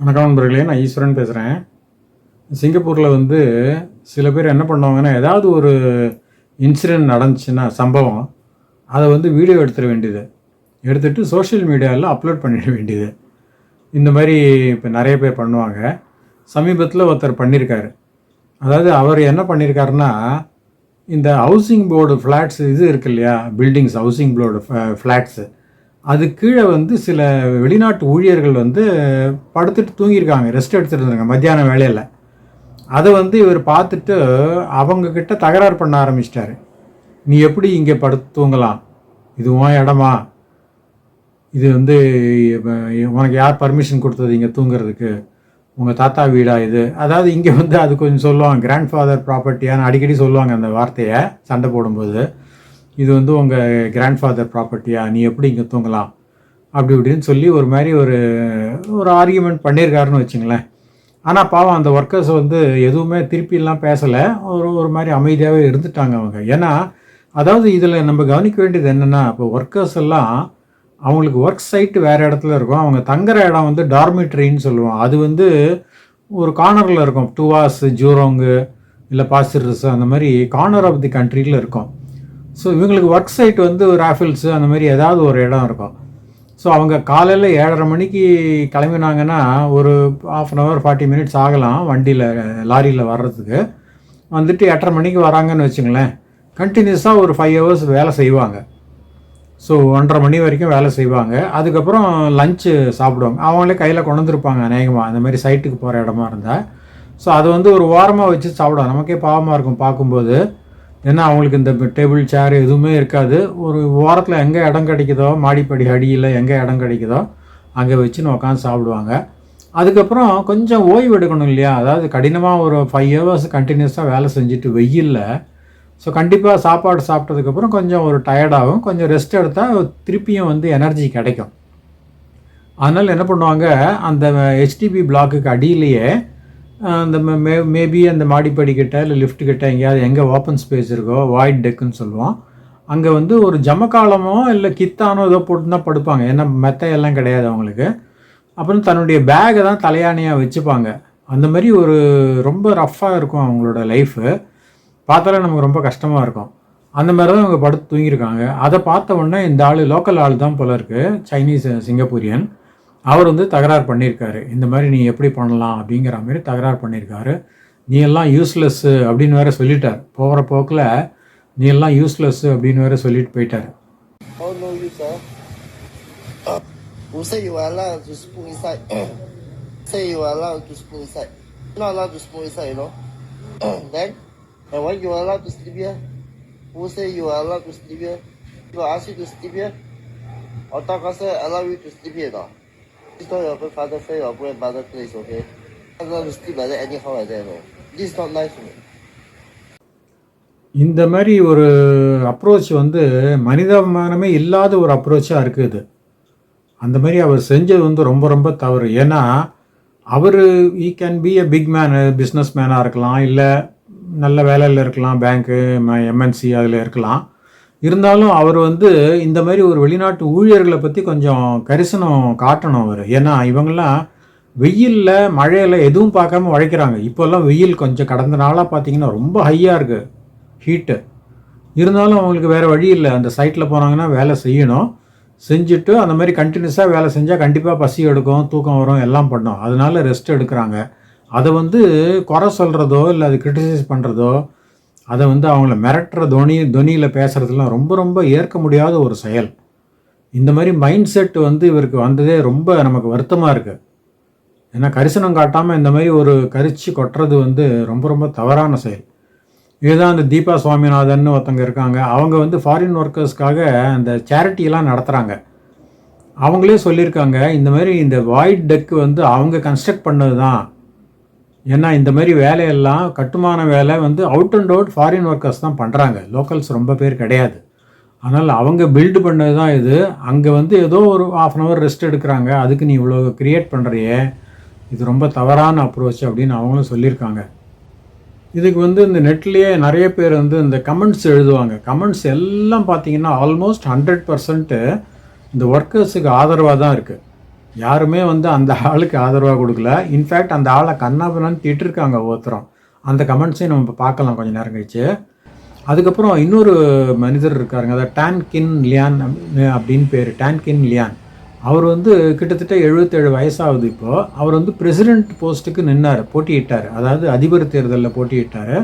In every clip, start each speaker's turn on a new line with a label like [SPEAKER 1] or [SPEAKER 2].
[SPEAKER 1] வணக்கம் நண்பர்களே நான் ஈஸ்வரன் பேசுகிறேன் சிங்கப்பூரில் வந்து சில பேர் என்ன பண்ணுவாங்கன்னா ஏதாவது ஒரு இன்சிடெண்ட் நடந்துச்சுன்னா சம்பவம் அதை வந்து வீடியோ எடுத்துட வேண்டியது. எடுத்துகிட்டு சோஷியல் மீடியாவில் அப்லோட் பண்ணிட வேண்டியது. இந்த மாதிரி இப்போ நிறைய பேர் பண்ணுவாங்க. சமீபத்தில் ஒருத்தர் பண்ணியிருக்காரு அதாவது அவர் என்ன பண்ணியிருக்காருன்னா இந்த ஹவுசிங் போர்டு ஃப்ளாட்ஸ் இது இருக்கு இல்லையா? பில்டிங்ஸ் ஹவுசிங் போர்டு ஃப்ளாட்ஸு அது கீழே வந்து சில வெளிநாட்டு ஊழியர்கள் வந்து படுத்துட்டு தூங்கியிருக்காங்க ரெஸ்ட் எடுத்துட்டு மத்தியான வேலையில். அதை வந்து இவர் பார்த்துட்டு அவங்கக்கிட்ட தகராறு பண்ண ஆரம்பிச்சிட்டாரு. நீ எப்படி இங்கே படுத்து தூங்கலாம்? இது உன் இடமா? இது வந்து உனக்கு யார் பர்மிஷன் கொடுத்தது இங்கே தூங்குறதுக்கு? உங்கள் தாத்தா வீடா இது? அதாவது இங்கே வந்து அது கொஞ்சம் சொல்லுவாங்க கிராண்ட் ஃபாதர் ப்ராப்பர்ட்டியான்னு அடிக்கடி சொல்லுவாங்க அந்த வார்த்தையை சண்டை போடும்போது. இது வந்து உங்கள் கிராண்ட் ஃபாதர் ப்ராப்பர்ட்டியா நீ எப்படி இங்கே தூங்கலாம்? அப்படி இப்படின்னு சொல்லி ஒரு மாதிரி ஒரு ஒரு ஆர்கியூமெண்ட் பண்ணியிருக்காருன்னு வச்சுங்களேன். ஆனால் பாவம் அந்த ஒர்க்கர்ஸ் வந்து எதுவுமே திருப்பிலாம் பேசலை. ஒரு ஒரு மாதிரி அமைதியாகவே இருந்துட்டாங்க அவங்க. ஏன்னா அதாவது இதில் நம்ம கவனிக்க வேண்டியது என்னென்னா இப்போ ஒர்க்கர்ஸ் எல்லாம் அவங்களுக்கு ஒர்க் சைட்டு வேறு இடத்துல இருக்கும். அவங்க தங்குற இடம் வந்து டார்மிட்ரின்னு சொல்லுவோம். அது வந்து ஒரு கார்னரில் இருக்கும். டூவாஸ் ஜூரோங்கு இல்லை பாசிர்ஸ் அந்த மாதிரி கார்னர் ஆஃப் தி கண்ட்ரியில் இருக்கும். ஸோ இவங்களுக்கு ஒர்க் சைட் வந்து ராஃபில்ஸு அந்த மாதிரி ஏதாவது ஒரு இடம் இருக்கும். ஸோ அவங்க காலையில் ஏழரை மணிக்கு கிளம்பினாங்கன்னா ஒரு half an hour forty minutes ஆகலாம் வண்டியில் லாரியில் வர்றதுக்கு. வந்துட்டு எட்டரை மணிக்கு வராங்கன்னு வச்சுங்களேன். கண்டினியூஸாக ஒரு ஃபைவ் ஹவர்ஸ் வேலை செய்வாங்க. ஸோ ஒன்றரை மணி வரைக்கும் வேலை செய்வாங்க. அதுக்கப்புறம் லஞ்சு சாப்பிடுவாங்க. அவங்களே கையில் கொண்டு வந்துருப்பாங்க அநேகமாக அந்த மாதிரி சைட்டுக்கு போகிற இடமா இருந்தால் ஸோ அது வந்து ஒரு ஓரமாக வச்சு சாப்பிடுவாங்க நமக்கே பாவமாக இருக்கும் பார்க்கும்போது. ஏன்னா அவங்களுக்கு இந்த டேபிள் சேர் எதுவுமே இருக்காது. ஒரு ஓரத்தில் எங்கே இடம் கிடைக்குதோ மாடிப்படி அடியில் எங்கே இடம் கிடைக்குதோ அங்கே வச்சுன்னு உட்காந்து சாப்பிடுவாங்க. அதுக்கப்புறம் கொஞ்சம் ஓய்வு எடுக்கணும் இல்லையா? அதாவது கடினமாக ஒரு ஃபைவ் ஹவர்ஸ் கண்டினியூஸாக வேலை செஞ்சுட்டு வெயிலில் ஸோ கண்டிப்பாக சாப்பாடு சாப்பிட்டதுக்கப்புறம் கொஞ்சம் ஒரு டயர்டாகும் கொஞ்சம் ரெஸ்ட் எடுத்தால் திருப்பியும் வந்து எனர்ஜி கிடைக்கும். அதனால் என்ன பண்ணுவாங்க? அந்த ஹெச்டிபி பிளாக்குக்கு அடியிலேயே அந்த மே மேபி அந்த மாடிப்படிக்கிட்ட இல்லை லிஃப்ட் கிட்ட எங்கேயாவது எங்கே ஓப்பன் ஸ்பேஸ் இருக்கோ வாய்ட் டெக்குன்னு சொல்லுவோம். அங்கே வந்து ஒரு ஜமக்காலமோ இல்லை கித்தானோ ஏதோ போட்டு தான் படுப்பாங்க. ஏன்னா மெத்தையெல்லாம் கிடையாது அவங்களுக்கு. அப்புறம் தன்னுடைய பேகை தான் தலையாணியாக வச்சுப்பாங்க. அந்த மாதிரி ஒரு ரொம்ப ரஃப்பாக இருக்கும் அவங்களோட லைஃபு பார்த்தாலே நமக்கு ரொம்ப கஷ்டமாக இருக்கும். அந்த மாதிரி தான் இவங்க படுத்து தூங்கியிருக்காங்க. அதை பார்த்த உடனே இந்த ஆள் லோக்கல் ஆள் தான் போல இருக்குது சைனீஸ் சிங்கப்பூரியன் அவர் வந்து தகராறு பண்ணியிருக்காரு இந்த மாதிரி நீ எப்படி பண்ணலாம் அப்படிங்கிற மாதிரி தகராறு பண்ணியிருக்காரு நீ எல்லாம் யூஸ்லெஸ்ஸு அப்படின்னு வேற சொல்லிட்டார் போகிற போக்கில் நீ எல்லாம் யூஸ்லெஸ்ஸு அப்படின்னு வேற சொல்லிட்டு போயிட்டார்
[SPEAKER 2] How no use ah? Uh, who say you are allowed to smoke inside? say you are allowed to smoke inside. Not allowed to smoke inside, you know. then, and when you are allowed to sleep here, who say you are allowed to sleep here? People ask you to sleep here? Or talk say allow you to sleep here, no? It's not your father friend, or grandmother place, okay? I'm Not allowed to sleep like that anyhow like that, no. This is not nice, no.
[SPEAKER 1] இந்த மாதிரி ஒரு approach வந்து மனிதாபிமானமே இல்லாத ஒரு அப்ரோச்சாக இருக்குது அந்த மாதிரி அவர் செஞ்சது வந்து ரொம்ப ரொம்ப தவறு ஏன்னா அவர் he can be a big man business மேனாக இருக்கலாம் இல்லை நல்ல வேலையில் இருக்கலாம் பேங்க்கு எம்என்சி அதில் இருக்கலாம் இருந்தாலும் அவர் வந்து இந்த மாதிரி ஒரு வெளிநாட்டு ஊழியர்களை பற்றி கொஞ்சம் கரிசனம் காட்டணும் அவர். ஏன்னா இவங்கெல்லாம் வெயிலில் மழையில் எதுவும் பார்க்காம உழைக்கிறாங்க. இப்போல்லாம் வெயில் கொஞ்சம் கடந்த நாளாக பார்த்தீங்கன்னா ரொம்ப ஹையாக இருக்குது ஹீட்டு இருந்தாலும் அவங்களுக்கு வேறு வழி இல்லை. அந்த சைட்டில் போனாங்கன்னா வேலை செய்யணும். செஞ்சுட்டு அந்த மாதிரி கண்டினியூஸாக வேலை செஞ்சால் கண்டிப்பாக பசி எடுக்கும் தூக்கம் வரும் எல்லாம் பண்ணும். அதனால ரெஸ்ட் எடுக்கிறாங்க. அதை வந்து குறை சொல்கிறதோ இல்லை அது கிரிட்டிசைஸ் பண்ணுறதோ அதை வந்து அவங்கள மிரட்டுற துணி துணியில் பேசுகிறதுலாம் ரொம்ப ரொம்ப ஏற்க முடியாத ஒரு செயல். இந்த மாதிரி மைண்ட் செட் வந்து இவருக்கு வந்ததே ரொம்ப நமக்கு வருத்தமாக இருக்குது ஏன்னா கரிசனம் காட்டாமல் இந்த மாதிரி ஒரு கரிச்சு கொட்டுறது வந்து ரொம்ப ரொம்ப தவறான செயல். இதுதான் அந்த தீபா சுவாமிநாதன் ஒருத்தங்க இருக்காங்க. அவங்க வந்து ஃபாரின் ஒர்க்கர்ஸ்க்காக அந்த சேரிட்டியெல்லாம் நடத்துகிறாங்க அவங்களே சொல்லியிருக்காங்க இந்த மாதிரி இந்த வாய்ட் டெக் வந்து அவங்க கன்ஸ்ட்ரக்ட் பண்ணது தான் ஏன்னா இந்த மாதிரி வேலையெல்லாம் கட்டுமான வேலை வந்து out and out foreign workers தான் பண்ணுறாங்க லோக்கல்ஸ் ரொம்ப பேர் கிடையாது. அதனால் அவங்க பில்டு பண்ணது தான் இது. அங்கே வந்து ஏதோ ஒரு ஆஃப் அன் ஹவர் ரெஸ்ட் எடுக்கிறாங்க. அதுக்கு நீ இவ்வளோ க்ரியேட் பண்ணுறியே இது ரொம்ப தவறான அப்ரோச் அப்படின்னு அவங்களும் சொல்லியிருக்காங்க. இதுக்கு வந்து இந்த நெட்லேயே நிறைய பேர் வந்து இந்த கமெண்ட்ஸ் எழுதுவாங்க. கமெண்ட்ஸ் எல்லாம் பார்த்தீங்கன்னா ஆல்மோஸ்ட் ஹண்ட்ரட் பர்சன்ட்டு இந்த ஒர்க்கர்ஸுக்கு ஆதரவாக தான் இருக்குது யாருமே வந்து அந்த ஆளுக்கு ஆதரவாக கொடுக்கல. இன்ஃபேக்ட் அந்த ஆளை கண்ணாபின்னு திட்டிருக்காங்க ஒவ்வொருத்தரும். அந்த கமெண்ட்ஸையும் நம்ம இப்போ பார்க்கலாம். கொஞ்சம் நேரம் கழிச்சு. அதுக்கப்புறம் இன்னொரு மனிதர் இருக்காருங்க. அதாவது டான் கின் லியான் அப்படின்னு பேர். டான் கின் லியான் அவர் வந்து கிட்டத்தட்ட எழுபத்தேழு வயசாகுது இப்போது அவர் வந்து பிரசிடென்ட் போஸ்ட்டுக்கு நின்னார். போட்டியிட்டார். அதாவது அதிபர் தேர்தலில் போட்டியிட்டார்.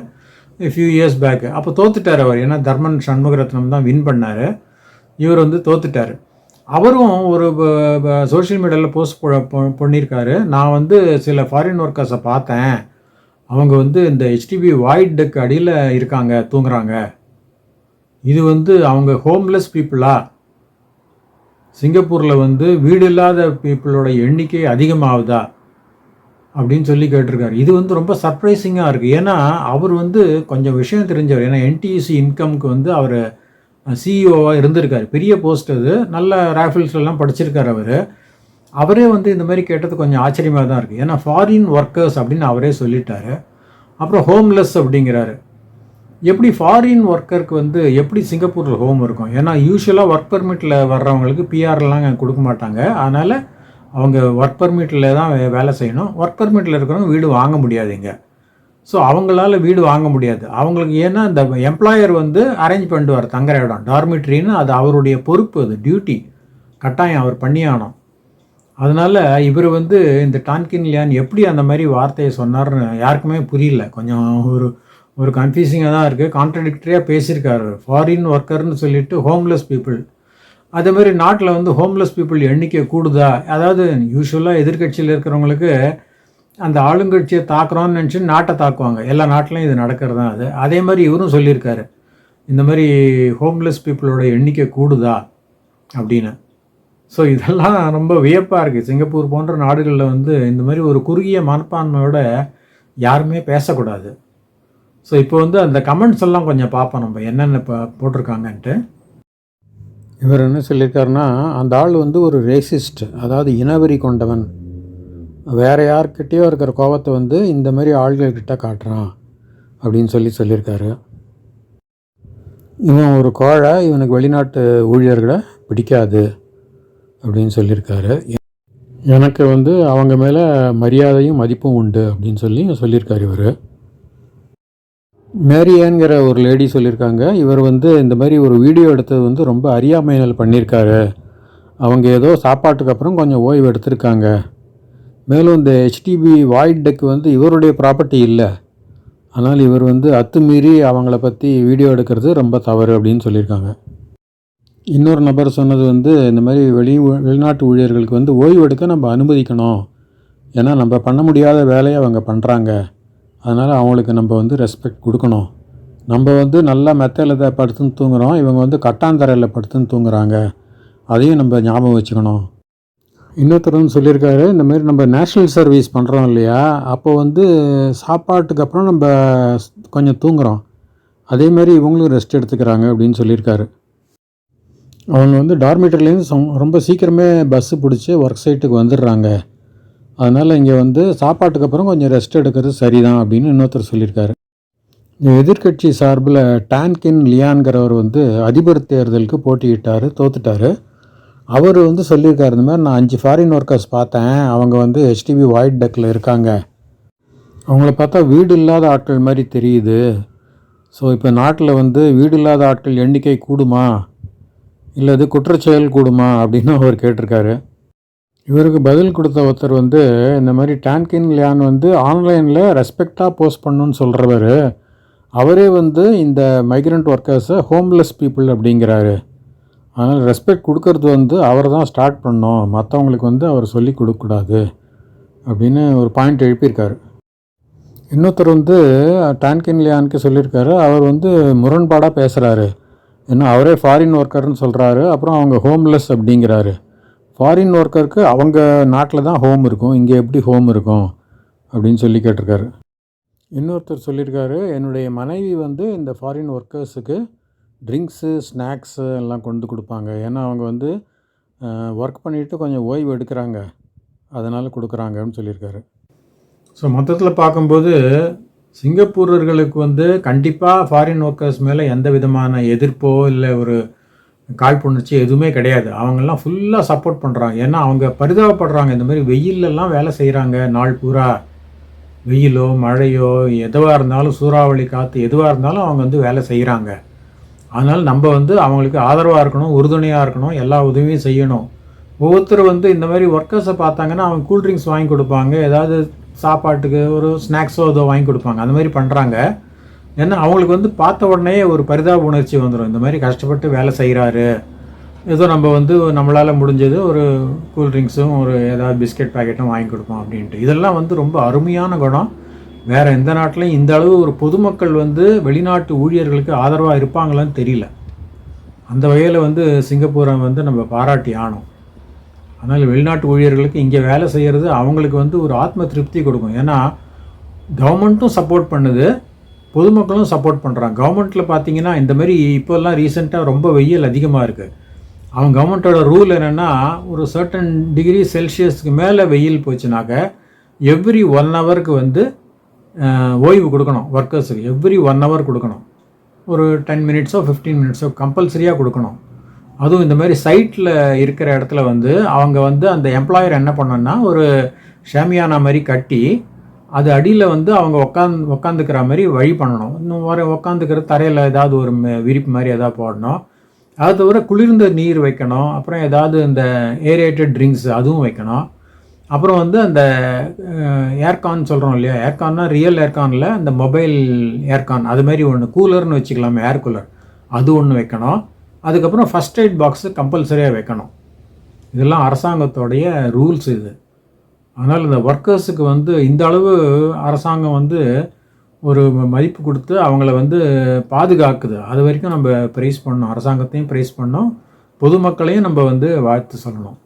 [SPEAKER 1] ஃபியூ இயர்ஸ் பேக் அப்போ தோத்துட்டார் அவர். ஏன்னா தர்மன் சண்முகரத்னம் தான் வின் பண்ணார். இவர் வந்து தோத்துட்டார். அவரும் ஒரு சோஷியல் மீடியாவில் போஸ்ட் பண்ணியிருக்காரு நான் வந்து சில ஃபாரின் ஒர்க்கர்ஸை பார்த்தேன். அவங்க வந்து இந்த ஹெச்டிபி வாய்ட் அடியில் இருக்காங்க தூங்குறாங்க. இது வந்து அவங்க ஹோம்லெஸ் பீப்புளா சிங்கப்பூரில் வந்து வீடு இல்லாத பீப்புளோட எண்ணிக்கை அதிகமாகுதா? அப்படின்னு சொல்லி கேட்டிருக்காரு. இது வந்து ரொம்ப சர்ப்ரைசிங்காக இருக்குது ஏன்னா அவர் வந்து கொஞ்சம் விஷயம் தெரிஞ்சவர். ஏன்னா என்டிசி இன்கம்க்கு வந்து அவர் சிஇஓவாக இருந்திருக்கார். பெரிய போஸ்ட் அது. நல்ல ராஃபிள்ஸ் படிச்சிருக்கார் அவர். அவரே வந்து இந்த மாதிரி கேட்டது கொஞ்சம் ஆச்சரியமாக தான் இருக்குது ஏன்னா ஃபாரின் ஒர்க்கர்ஸ் அப்படின்னு அவரே சொல்லிட்டாரு. அப்புறம் ஹோம்லெஸ் அப்படிங்கிறாரு. எப்படி ஃபாரின் ஒர்க்கருக்கு வந்து எப்படி சிங்கப்பூரில் ஹோம் இருக்கும்? ஏன்னா யூஸ்வலாக ஒர்க் பர்மிட்டில் வர்றவங்களுக்கு பிஆர்லாம் கொடுக்க மாட்டாங்க. அதனால் அவங்க ஒர்க் பர்மிட்டில் தான் வே- வேலை செய்யணும். ஒர்க் பர்மிட்டில் இருக்கிறவங்க வீடு வாங்க முடியாதுங்க ஸோ அவங்களால வீடு வாங்க முடியாது. அவங்களுக்கு ஏன்னா இந்த எம்ப்ளாயர் வந்து அரேஞ்ச் பண்ணுவார் தங்குற இடம். டார்மிட்ரின்னு அது அவருடைய பொறுப்பு அது டியூட்டி கட்டாயம் அவர் பண்ணியானோம் அதனால் இவர் வந்து இந்த டான்கின் லியான் எப்படி அந்த மாதிரி வார்த்தையை சொன்னார்னு யாருக்குமே புரியல. கொஞ்சம் ஒரு ஒரு கன்ஃபியூசிங்காக தான் இருக்குது கான்ட்ரடிக்டரியாக பேசியிருக்காரு. ஃபாரின் ஒர்க்கர்னு சொல்லிட்டு ஹோம்லெஸ் பீப்புள் அதே மாதிரி நாட்டில் வந்து ஹோம்லெஸ் பீப்புள் எண்ணிக்கை கூடுதா? அதாவது யூஸ்வலாக எதிர்க்கட்சியில் இருக்கிறவங்களுக்கு அந்த ஆளுங்கட்சியை தாக்குறோன்னு நினச்சி நாட்டை தாக்குவாங்க. எல்லா நாட்டிலையும் இது நடக்கிறது தான் அது? அதே மாதிரி இவரும் சொல்லியிருக்காரு. இந்த மாதிரி ஹோம்லெஸ் பீப்புளோட எண்ணிக்கை கூடுதா? அப்படின்னு. ஸோ இதெல்லாம் ரொம்ப வியப்பாக இருக்குது சிங்கப்பூர் போன்ற நாடுகளில் வந்து இந்த மாதிரி ஒரு குறுகிய மனப்பான்மையோட யாருமே பேசக்கூடாது. ஸோ இப்போ வந்து அந்த கமெண்ட்ஸ் எல்லாம் கொஞ்சம் பார்ப்போம் நம்ம. என்னென்ன இப்போ போட்டிருக்காங்கன்ட்டு. இவர் என்ன சொல்லியிருக்காருன்னா அந்த ஆள் வந்து ஒரு ரேசிஸ்ட் அதாவது இனவெறி கொண்டவன். வேறு யார்கிட்டேயோ இருக்கிற கோபத்தை வந்து இந்த மாதிரி ஆள்கள்கிட்ட காட்டுறான் அப்படின்னு சொல்லி சொல்லியிருக்காரு. இவன் ஒரு கோழை இவனுக்கு வெளிநாட்டு ஊழியர்களை பிடிக்காது அப்படின்னு சொல்லியிருக்காரு. எனக்கு வந்து அவங்க மேலே மரியாதையும் மதிப்பும் உண்டு அப்படின்னு சொல்லி சொல்லியிருக்கார் இவர். மேரியேங்கிற ஒரு லேடி சொல்லியிருக்காங்க. இவர் வந்து இந்த மாதிரி ஒரு வீடியோ எடுத்தது வந்து ரொம்ப அறியாமையினல் பண்ணியிருக்காரு. அவங்க ஏதோ சாப்பாட்டுக்கு அப்புறம் கொஞ்சம் ஓய்வு எடுத்திருக்காங்க. மேலும் இந்த ஹெச்டிபி வாய்ட் டெக் வந்து இவருடைய ப்ராப்பர்ட்டி இல்லை. ஆனால் இவர் வந்து அத்துமீறி அவங்கள பற்றி வீடியோ எடுக்கிறது ரொம்ப தவறு அப்படின்னு சொல்லியிருக்காங்க. இன்னொரு நபர் சொன்னது வந்து இந்த மாதிரி வெளி வெளிநாட்டு ஊழியர்களுக்கு வந்து ஓய்வு எடுக்க நம்ம அனுமதிக்கணும். ஏன்னா நம்ம பண்ண முடியாத வேலையை அவங்க பண்ணுறாங்க அதனால் அவங்களுக்கு நம்ம வந்து ரெஸ்பெக்ட் கொடுக்கணும். நம்ம வந்து நல்லா மெத்தையில் தான் படுத்துன்னு தூங்குகிறோம் இவங்க வந்து கட்டாந்தரையில் படுத்துன்னு தூங்குறாங்க. அதையும் நம்ம ஞாபகம் வச்சுக்கணும். இன்னொருத்தர் வந்து சொல்லியிருக்காரு இந்த மாதிரி நம்ம நேஷ்னல் சர்வீஸ் பண்ணுறோம் இல்லையா? அப்போ வந்து சாப்பாட்டுக்கு அப்புறம் நம்ம கொஞ்சம் தூங்குகிறோம் அதே மாதிரி இவங்களும் ரெஸ்ட் எடுத்துக்கிறாங்க அப்படின்னு சொல்லியிருக்காரு. அவங்க வந்து டார்மேட்டர்லேருந்து ரொம்ப சீக்கிரமே பஸ்ஸு பிடிச்சி ஒர்க் சைட்டுக்கு வந்துடுறாங்க. அதனால் இங்கே வந்து சாப்பாட்டுக்கு அப்புறம் கொஞ்சம் ரெஸ்ட் எடுக்கிறது சரிதான் அப்படின்னு இன்னொருத்தர் சொல்லியிருக்காரு. எதிர்கட்சி எதிர்க்கட்சி சார்பில் டான்கின் லியான்கிறவர் வந்து அதிபர் தேர்தலுக்கு போட்டியிட்டார் தோத்துட்டார். அவர் வந்து சொல்லியிருக்காரு இந்த மாதிரி நான் அஞ்சு ஃபாரின் ஒர்க்கர்ஸ் பார்த்தேன் அவங்க வந்து ஹெச்டிபி ஒயிட் டெக்கில் இருக்காங்க. அவங்கள பார்த்தா வீடு இல்லாத ஆட்கள் மாதிரி தெரியுது. ஸோ இப்போ நாட்டில் வந்து வீடு இல்லாத ஆட்கள் எண்ணிக்கை கூடுமா? இல்லை இது குற்றச்செயல் கூடுமா? அப்படின்னு அவர் கேட்டிருக்காரு. இவருக்கு பதில் கொடுத்த ஒருத்தர் வந்து இந்த மாதிரி டான்கின் லியான் வந்து ஆன்லைனில் ரெஸ்பெக்டாக போஸ்ட் பண்ணுன்னு சொல்கிறவர் அவரே வந்து இந்த மைக்ரண்ட் ஒர்க்கர்ஸை ஹோம்லெஸ் பீப்புள் அப்படிங்கிறாரு. அதனால் ரெஸ்பெக்ட் கொடுக்கறது வந்து அவர் தான் ஸ்டார்ட் பண்ணோம் மற்றவங்களுக்கு வந்து அவர் சொல்லி கொடுக்கக்கூடாது அப்படின்னு ஒரு பாயிண்ட் எழுப்பியிருக்காரு. இன்னொருத்தர் வந்து டான்கின் லியானுக்கு சொல்லியிருக்காரு. அவர் வந்து முரண்பாடாக பேசுகிறாரு ஏன்னா அவரே ஃபாரின் ஒர்க்கர்னு சொல்கிறாரு அப்புறம் அவங்க ஹோம்லெஸ் அப்படிங்கிறாரு. ஃபாரின் ஒர்க்கருக்கு அவங்க நாட்டில் தான் ஹோம் இருக்கும். இங்கே எப்படி ஹோம் இருக்கும்? அப்படின்னு சொல்லி கேட்டிருக்காரு. இன்னொருத்தர் சொல்லியிருக்காரு என்னுடைய மனைவி வந்து இந்த ஃபாரின் ஒர்க்கர்ஸுக்கு ட்ரிங்க்ஸு ஸ்நாக்ஸு எல்லாம் கொண்டு கொடுப்பாங்க. ஏன்னா அவங்க வந்து ஒர்க் பண்ணிவிட்டு கொஞ்சம் ஓய்வு எடுக்கிறாங்க. அதனால் கொடுக்குறாங்கன்னு சொல்லியிருக்காரு. ஸோ மொத்தத்தில் பார்க்கும்போது சிங்கப்பூரர்களுக்கு வந்து கண்டிப்பாக ஃபாரின் ஒர்க்கர்ஸ் மேலே எந்த விதமான எதிர்ப்போ இல்லை ஒரு காழ்ப்புணர்ச்சி எதுவுமே கிடையாது. அவங்கெல்லாம் ஃபுல்லாக சப்போர்ட் பண்ணுறாங்க ஏன்னா அவங்க பரிதாபப்படுறாங்க. இந்த மாதிரி வெயிலெல்லாம் வேலை செய்கிறாங்க நாள் பூரா வெயிலோ மழையோ எதுவாக இருந்தாலும் சூறாவளி காற்று எதுவாக இருந்தாலும் அவங்க வந்து வேலை செய்கிறாங்க அதனால் நம்ம வந்து அவங்களுக்கு ஆதரவாக இருக்கணும் உறுதுணையாக இருக்கணும் எல்லா உதவியும் செய்யணும். ஒவ்வொருத்தர் வந்து இந்த மாதிரி ஒர்க்கர்ஸை பார்த்தாங்கன்னா அவங்க கூல்ட்ரிங்க்ஸ் வாங்கி கொடுப்பாங்க. ஏதாவது சாப்பாட்டுக்கு ஒரு ஸ்நாக்ஸோ ஏதோ வாங்கி கொடுப்பாங்க. அந்த மாதிரி பண்ணுறாங்க ஏன்னா அவங்களுக்கு வந்து பார்த்த உடனே ஒரு பரிதாப உணர்ச்சி வந்துடும் இந்த மாதிரி கஷ்டப்பட்டு வேலை செய்கிறாரு ஏதோ நம்ம வந்து நம்மளால் முடிஞ்சது ஒரு கூல்ட்ரிங்க்ஸும் ஒரு ஏதாவது பிஸ்கெட் பாக்கெட்டும் வாங்கி கொடுப்போம் அப்படின்ட்டு. இதெல்லாம் வந்து ரொம்ப அருமையான குணம். வேறு எந்த நாட்டிலையும் இந்த அளவு ஒரு பொதுமக்கள் வந்து வெளிநாட்டு ஊழியர்களுக்கு ஆதரவாக இருப்பாங்களான்னு தெரியல. அந்த வகையில் வந்து சிங்கப்பூரை வந்து நம்ம பாராட்டி ஆனோம் அதனால் வெளிநாட்டு ஊழியர்களுக்கு இங்கே வேலை செய்கிறது அவங்களுக்கு வந்து ஒரு ஆத்ம திருப்தி கொடுக்கும். ஏன்னா கவர்மெண்ட்டும் சப்போர்ட் பண்ணுது பொதுமக்களும் சப்போர்ட் பண்ணுறாங்க கவர்மெண்ட்டில் பார்த்தீங்கன்னா இந்த மாதிரி இப்போல்லாம் ரீசெண்டாக ரொம்ப வெயில் அதிகமாக இருக்குது அவங்க கவர்மெண்ட்டோட ரூல் என்னென்னா ஒரு சர்டன் டிகிரி செல்சியஸ்க்கு மேலே வெயில் போச்சுனாக்க எவ்ரி ஒன் ஹவருக்கு வந்து ஓய்வு கொடுக்கணும் ஒர்க்கர்ஸுக்கு எவ்ரி ஒன் ஹவர் கொடுக்கணும். ஒரு டென் மினிட்ஸோ ஃபிஃப்டீன் மினிட்ஸோ கம்பல்சரியாக கொடுக்கணும். அதுவும் இந்த மாதிரி சைட்டில் இருக்கிற இடத்துல வந்து அவங்க வந்து அந்த எம்ப்ளாயர் என்ன பண்ணணும்னா ஒரு ஷாமியானா மாதிரி கட்டி அது அடியில் வந்து அவங்க உக்காந்து உக்காந்துக்கிற மாதிரி வழி பண்ணணும். இன்னும் வர உக்காந்துக்கிற தரையில் ஏதாவது ஒரு விரிப்பு மாதிரி ஏதாவது போடணும். அது தவிர குளிர்ந்த நீர் வைக்கணும். அப்புறம் ஏதாவது இந்த ஏரியேட்டட் ட்ரிங்க்ஸ் அதுவும் வைக்கணும். அப்புறம் வந்து அந்த ஏர்கான் சொல்கிறோம் இல்லையா? ஏர்கான்னா ரியல் ஏர்கானில் அந்த மொபைல் ஏர்கான் அது மாதிரி ஒன்று கூலர்னு வச்சுக்கலாமே ஏர் கூலர் அது ஒன்று வைக்கணும். அதுக்கப்புறம் ஃபஸ்ட் எய்ட் பாக்ஸு கம்பல்சரியாக வைக்கணும். இதெல்லாம் அரசாங்கத்தோடைய ரூல்ஸ் இது. அதனால் இந்த ஒர்க்கர்ஸுக்கு வந்து இந்த அளவு அரசாங்கம் வந்து ஒரு ம- மதிப்பு கொடுத்து அவங்கள வந்து பாதுகாக்குது. அது வரைக்கும் நம்ம ப்ரைஸ் பண்ணணும் அரசாங்கத்தையும் ப்ரைஸ் பண்ணோம். பொதுமக்களையும் நம்ம வந்து வாழ்த்து சொல்லணும்.